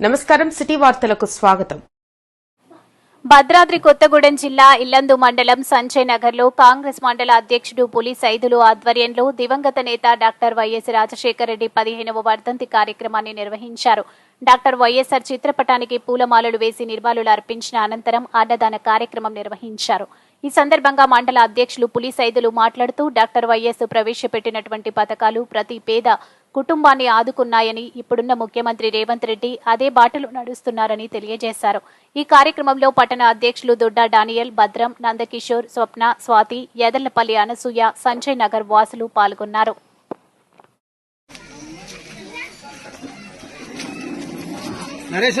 నమస్కారం సిటీ వార్తలకు స్వాగతం. భద్రాద్రి కొత్తగూడెం జిల్లా ఇల్లందు మండలం సంజయ్ నగర్లో కాంగ్రెస్ మండల అధ్యక్షుడు పులి సైదులు ఆధ్వర్యంలో దివంగత నేత డాక్టర్ వైఎస్ రాజశేఖరరెడ్డి పదిహేనవ వర్ధంతి కార్యక్రమాన్ని నిర్వహించారు. డాక్టర్ వైఎస్ఆర్ చిత్రపటానికి పూలమాలలు వేసి నిర్వాళులు అర్పించిన అనంతరం అన్నదాన కార్యక్రమం నిర్వహించారు. ఈ సందర్భంగా మండల అధ్యక్షులు పులి సైదులు మాట్లాడుతూ డాక్టర్ వైఎస్ ప్రవేశపెట్టినటువంటి పథకాలు ప్రతి పేద కుటుంబాన్ని ఆదుకున్నాయని ఇప్పుడున్న ముఖ్యమంత్రి రేవంత్ రెడ్డి అదే బాటలో నడుస్తున్నారని తెలియజేశారు. ఈ కార్యక్రమంలో పట్టణ అధ్యక్షులు దొడ్డా డానియల్ భద్రం నందకిషోర్ స్వప్న స్వాతి యదళ్ళపల్లి అనసూయ సంజయ్ నగర్ వాసులు పాల్గొన్నారు. నరేష్.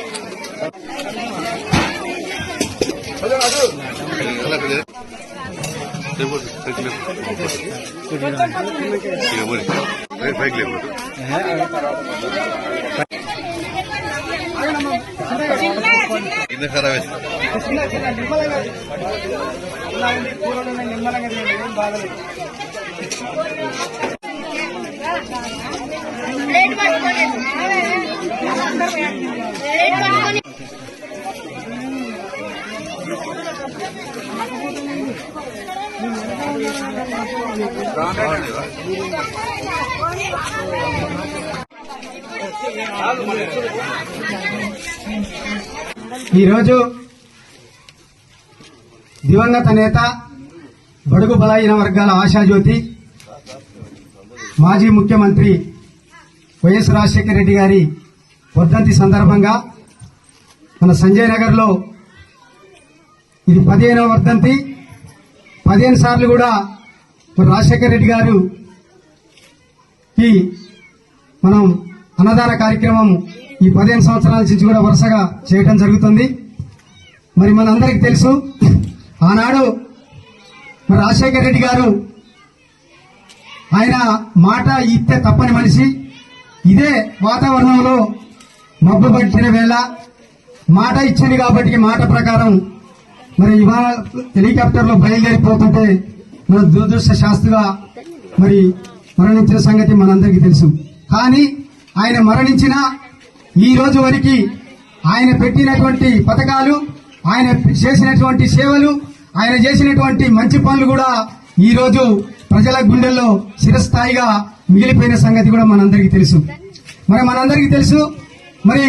నిమ్మలంగా తినండి, ఏం బాధలేదు ఈరోజు దివంగత నేత బడుగు బలహీన వర్గాల ఆశాజ్యోతి మాజీ ముఖ్యమంత్రి వైఎస్ రాజశేఖర రెడ్డి గారి వర్ధంతి సందర్భంగా మన సంజయ్ నగర్లో ఇది పదిహేనవ వర్ధంతి. పదిహేను సార్లు కూడా మరి రాజశేఖర రెడ్డి గారు ఈ మనం అన్నదాన కార్యక్రమం ఈ పదిహేను సంవత్సరాల నుంచి కూడా వరుసగా చేయడం జరుగుతుంది. మరి మనందరికీ తెలుసు ఆనాడు మరి రాజశేఖర రెడ్డి గారు ఆయన మాట ఇస్తే తప్పని మనిషి. ఇదే వాతావరణంలో మబ్బు పట్టిన వేళ మాట ఇచ్చింది కాబట్టి మాట ప్రకారం మరి ఇవాళ హెలికాప్టర్లో బయలుదేరిపోతుంటే మన దురదృష్ట శాస్త్రిగా మరి మరణించిన సంగతి మనందరికీ తెలుసు. కానీ ఆయన మరణించిన ఈ రోజు వరకు ఆయన పెట్టినటువంటి పథకాలు ఆయన చేసినటువంటి సేవలు ఆయన చేసినటువంటి మంచి పనులు కూడా ఈ రోజు ప్రజల గుండెల్లో చిరస్థాయిగా మిగిలిపోయిన సంగతి కూడా మనందరికీ తెలుసు. మరి మనందరికీ తెలుసు మరి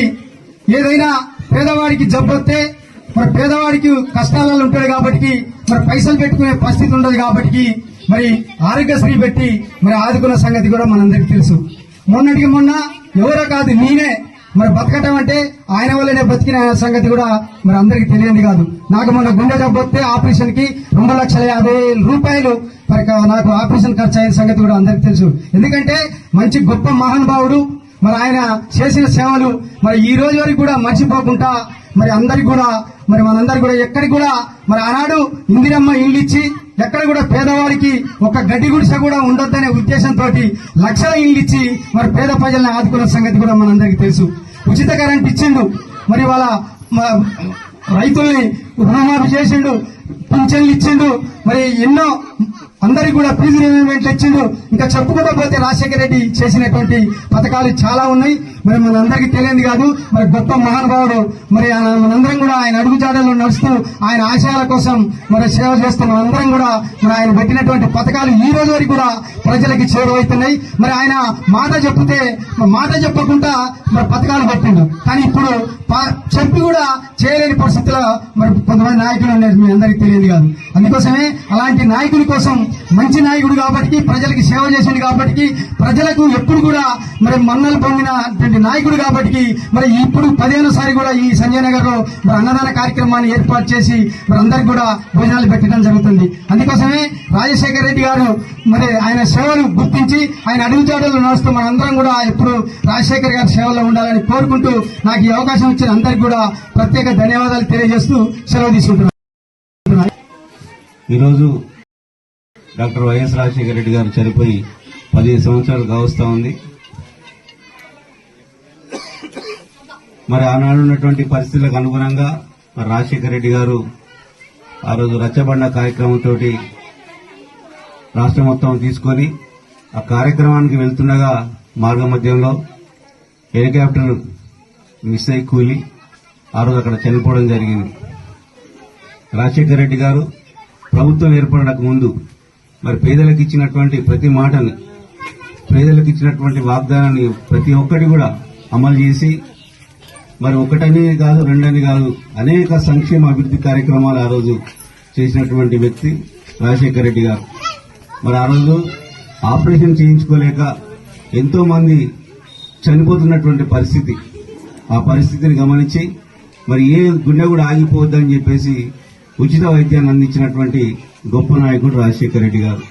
ఏదైనా పేదవాడికి జబ్బు వస్తే మరి పేదవాడికి కష్టాలలో ఉంటాడు కాబట్టి మరి పైసలు పెట్టుకునే పరిస్థితి ఉండదు కాబట్టి మరి ఆరోగ్యశ్రీ పెట్టి మరి ఆదుకున్న సంగతి కూడా మనందరికీ తెలుసు. మొన్నటికి మొన్న ఎవరో కాదు నేనే మరి బతకటం అంటే ఆయన వల్లనే బతికిన సంగతి కూడా మరి అందరికి తెలియంది కాదు. నాకు మొన్న గుండె జబ్బు వస్తే ఆపరేషన్కి రెండు లక్షల యాభై రూపాయలు మరి నాకు ఆపరేషన్ ఖర్చు అయిన సంగతి కూడా అందరికి తెలుసు. ఎందుకంటే మంచి గొప్ప మహానుభావుడు మరి ఆయన చేసిన సేవలు మరి ఈ రోజు వరకు కూడా మర్చిపోకుండా మరి అందరికి కూడా మరి మనందరికి కూడా ఎక్కడికి కూడా మరి ఆనాడు ఇందిరమ్మ ఇల్లు ఇచ్చి ఎక్కడ కూడా పేదవాడికి ఒక గడ్డి గుడిసె కూడా ఉండొద్దనే ఉద్దేశంతో లక్షల ఇల్లు ఇచ్చి మరి పేద ప్రజల్ని ఆదుకున్న సంగతి కూడా మనందరికీ తెలుసు. ఉచిత కరెంట్ ఇచ్చిండు మరి వాళ్ళ రైతుల్ని రుణమాఫీ చేసిండు పింఛన్లు ఇచ్చిండు మరి ఎన్నో అందరికి కూడా ఫీజు రిమెంట్లు ఇచ్చిండు ఇంకా చెప్పుకుంటూ పోతే రాజశేఖర రెడ్డి చేసినటువంటి పథకాలు చాలా ఉన్నాయి. మరి మనందరికీ తెలియదు కాదు మరి గొప్ప మహానుభావుడు మరి మనందరం కూడా ఆయన అడుగుజాడల్లో నడుస్తూ ఆయన ఆశయాల కోసం మరి సేవ చేస్తున్న మనందరం కూడా మరి ఆయన పెట్టినటువంటి పథకాలు ఈ రోజు వరకు కూడా ప్రజలకి చేరువవుతున్నాయి. మరి ఆయన మాట చెప్తే మాట చెప్పకుండా మరి పథకాలు పెట్టిండు కానీ ఇప్పుడు చెప్పి కూడా చేయలేని పరిస్థితిలో మరి కొంతమంది నాయకులు ఉన్నారు. మీ అందరికీ తెలియదు కాదు. అందుకోసమే అలాంటి నాయకుల కోసం మంచి నాయకుడు కాబట్టి ప్రజలకి సేవ చేసింది కాబట్టి ప్రజలకు ఎప్పుడు కూడా మరి మన్నలు పొందినటువంటి నాయకుడు కాబట్టి మరి ఇప్పుడు పదిహేను సారి కూడా ఈ సంజయ్ నగర్లో మరి అన్నదాన కార్యక్రమాన్ని ఏర్పాటు చేసి మరి అందరికి కూడా భోజనాలు పెట్టడం జరుగుతుంది. అందుకోసమే రాజశేఖర రెడ్డి గారు మరి ఆయన సేవలు గుర్తించి ఆయన అడుగుజాడలు నడుస్తూ మనందరం కూడా ఎప్పుడు రాజశేఖర్ గారి సేవల్లో ఉండాలని కోరుకుంటూ నాకు ఈ అవకాశం ఇచ్చిన అందరికి కూడా ప్రత్యేక ధన్యవాదాలు తెలియజేస్తూ సెలవు తీసుకుంటున్నాను. ఈరోజు డాక్టర్ వైఎస్ రాజశేఖర రెడ్డి గారు చనిపోయి పదిహేను సంవత్సరాలు కావస్తా ఉంది. మరి ఆనాడు ఉన్నటువంటి పరిస్థితులకు అనుగుణంగా మరి రాజశేఖర రెడ్డి గారు ఆ రోజు రచ్చబండ కార్యక్రమంతో రాష్ట్రం మొత్తం తీసుకొని ఆ కార్యక్రమానికి వెళ్తుండగా మార్గ మధ్యంలో హెలికాప్టర్ మిస్ అయి కూలి ఆ రోజు అక్కడ చనిపోవడం జరిగింది. రాజశేఖర రెడ్డి గారు ప్రభుత్వం ఏర్పడక ముందు మరి పేదలకు ఇచ్చినటువంటి ప్రతి మాటని పేదలకు ఇచ్చినటువంటి వాగ్దానాన్ని ప్రతి ఒక్కటి కూడా అమలు చేసి మరి ఒకటనే కాదు రెండని కాదు అనేక సంక్షేమ అభివృద్ధి కార్యక్రమాలు ఆ రోజు చేసినటువంటి వ్యక్తి రాజశేఖర రెడ్డి గారు. మరి ఆ రోజు ఆపరేషన్ చేయించుకోలేక ఎంతో మంది చనిపోతున్నటువంటి పరిస్థితి. ఆ పరిస్థితిని గమనించి మరి ఏ గుండె కూడా ఆగిపోవద్దని చెప్పేసి ఉచిత వైద్యాన్ని అందించినటువంటి గొప్ప నాయకుడు రాజశేఖర రెడ్డి గారు.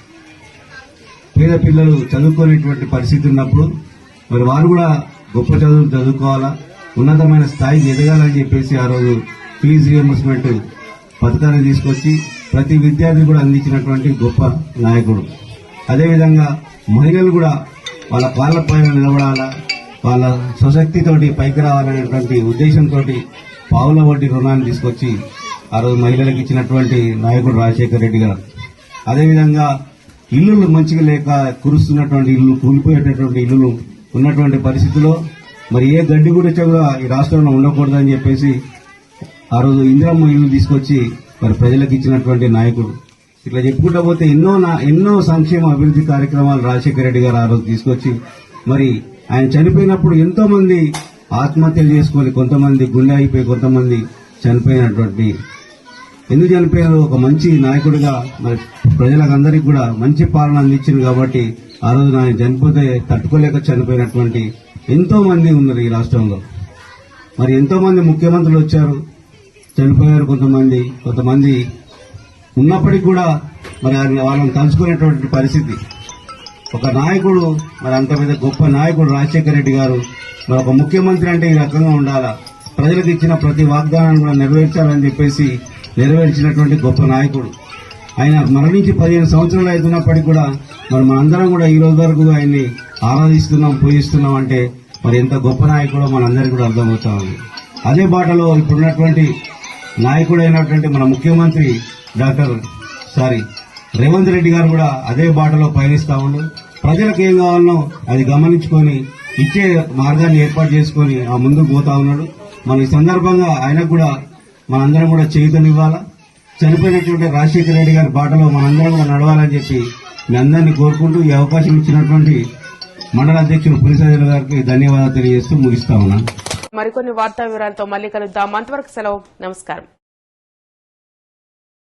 పేద పిల్లలు చదువుకునేటువంటి పరిస్థితి ఉన్నప్పుడు మరి వారు కూడా గొప్ప చదువులు చదువుకోవాలా? ఉన్నతమైన స్థాయికి ఎదగాలని చెప్పేసి ఆ రోజు ఫీజు రియంబర్స్మెంట్ పథకాన్ని తీసుకొచ్చి ప్రతి విద్యార్థి కూడా అందించినటువంటి గొప్ప నాయకుడు. అదేవిధంగా మహిళలు కూడా వాళ్ళ కాళ్ళ పైన నిలబడాలా? వాళ్ళ స్వశక్తితోటి పైకి రావాలనేటువంటి ఉద్దేశంతో పావుల వడ్డీ రుణాన్ని తీసుకొచ్చి ఆ రోజు మహిళలకు ఇచ్చినటువంటి నాయకుడు రాజశేఖర్ రెడ్డి గారు. అదేవిధంగా ఇల్లులు మంచిగా లేక కురుస్తున్నటువంటి ఇల్లు కూలిపోయేటటువంటి ఇల్లులు ఉన్నటువంటి పరిస్థితిలో మరి ఏ గడ్డి గురించి కూడా ఈ రాష్ట్రంలో ఉండకూడదని చెప్పేసి ఆ రోజు ఇందిరమ్మ ఇల్లు తీసుకొచ్చి మరి ప్రజలకు ఇచ్చినటువంటి నాయకుడు. ఇట్లా చెప్పుకుంటా పోతే ఎన్నో నా- ఎన్నో సంక్షేమ అభివృద్ధి కార్యక్రమాలు రాజశేఖర రెడ్డి గారు ఆ రోజు తీసుకొచ్చి మరి ఆయన చనిపోయినప్పుడు ఎంతో మంది ఆత్మహత్యలు చేసుకొని కొంతమంది గుండె అయిపోయి కొంతమంది చనిపోయినటువంటి ఎందుకు చనిపోయారు ఒక మంచి నాయకుడిగా మరి ప్రజలకందరికీ కూడా మంచి పాలన అందించింది కాబట్టి ఆ రోజు ఆయన చనిపోతే తట్టుకోలేక చనిపోయినటువంటి ఎంతో మంది ఉన్నారు ఈ రాష్ట్రంలో. మరి ఎంతో మంది ముఖ్యమంత్రులు వచ్చారు చనిపోయారు కొంతమంది కొంతమంది ఉన్నప్పటికీ కూడా మరి వాళ్ళని తలుచుకునేటువంటి పరిస్థితి. ఒక నాయకుడు మరి అంత పెద్ద గొప్ప నాయకుడు రాజశేఖర రెడ్డి గారు మరి ఒక ముఖ్యమంత్రి అంటే ఈ రకంగా ఉండాలా? ప్రజలకు ఇచ్చిన ప్రతి వాగ్దానాన్ని కూడా నెరవేర్చాలని చెప్పేసి నెరవేర్చినటువంటి గొప్ప నాయకుడు. ఆయన మరణించి పదిహేను సంవత్సరాలు అవుతున్నప్పటికీ కూడా మరి మనందరం కూడా ఈ రోజు వరకు ఆయన్ని ఆరాధిస్తున్నాం పూజిస్తున్నాం అంటే మరి ఎంత గొప్ప నాయకుడో మనందరికీ కూడా అర్థమవుతా ఉంది. అదే బాటలో ఇప్పుడున్నటువంటి నాయకుడైనటువంటి మన ముఖ్యమంత్రి డాక్టర్ సారీ రేవంత్ రెడ్డి గారు కూడా అదే బాటలో పయనిస్తూ ఉండు. ప్రజలకు ఏం కావాలనో అది గమనించుకొని ఇచ్చే మార్గాన్ని ఏర్పాటు చేసుకొని ఆ ముందుకు పోతా ఉన్నాడు. మన ఈ సందర్భంగా ఆయనకు కూడా మనందరం కూడా చేయుతనివ్వాలా? చనిపోయినటువంటి రాజశేఖర రెడ్డి గారి బాటలో మనందరం కూడా నడవాలని చెప్పి మీ అందరినీ కోరుకుంటూ ఈ అవకాశం ఇచ్చినటువంటి మండల అధ్యక్షుడు పులిసైదుల గారికి ధన్యవాదాలు తెలియజేస్తూ ముగిస్తా ఉన్నాను. మరికొన్ని వార్తా వివరాలతో మళ్ళీ కలుద్దాం. అంతవరకు సెలవు. నమస్కారం.